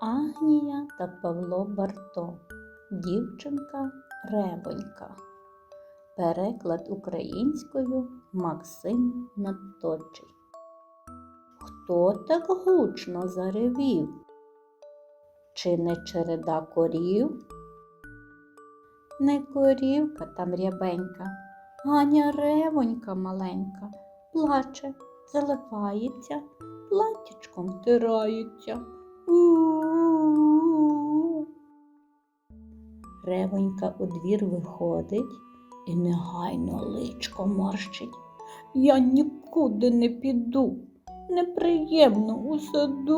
Агнія та Павло Барто. Дівчинка Ревонька. Переклад українською Максим Надточий. Хто так гучно заревів? Чи не череда корів? Не корівка там рябенька, Ганя ревонька маленька, плаче, залипається, платічком втирається. У-у-у. Ревонька у двір виходить і негайно личко морщить. Я нікуди не піду, неприємно у саду.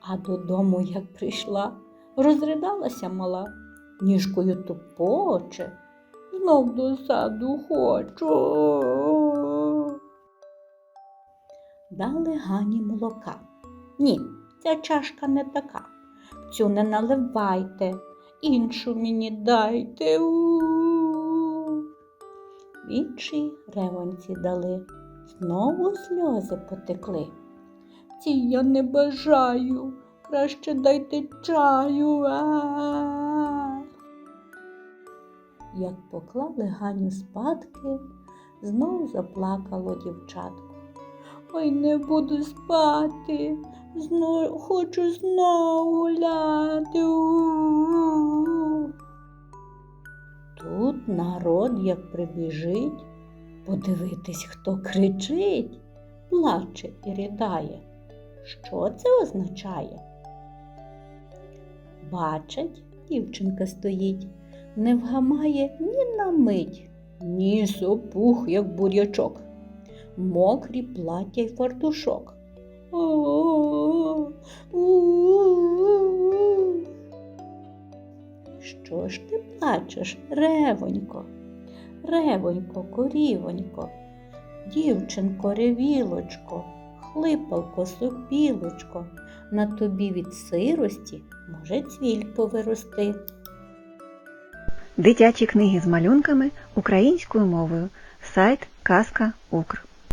А додому, як прийшла, розридалася мала, ніжкою тупоче, знов до саду хочу. Дали Гані молока. Ні, ця чашка не така. Цю не наливайте, іншу мені дайте. У-у-у. Ревоньці дали, знову сльози потекли. Ці я не бажаю, краще дайте чаю. Як поклали Ганю спадки, знов заплакало дівчатко. Ой, не буду спати, зно... хочу знову гуляти. У-у-у. Тут народ як прибіжить, подивитись, хто кричить, плаче і ридає. Що це означає? Бачить, дівчинка стоїть, не вгамає ні на мить, ні сопух, як бурячок, мокрі плаття й фартушок. Що ж ти плачеш, ревонько? Ревонько, корівонько, дівчинко, ревілочко, хлипалко, сопілочко, на тобі від сирості може цвіль повирости. Дитячі книги з малюнками українською мовою. Сайт Казка Укр.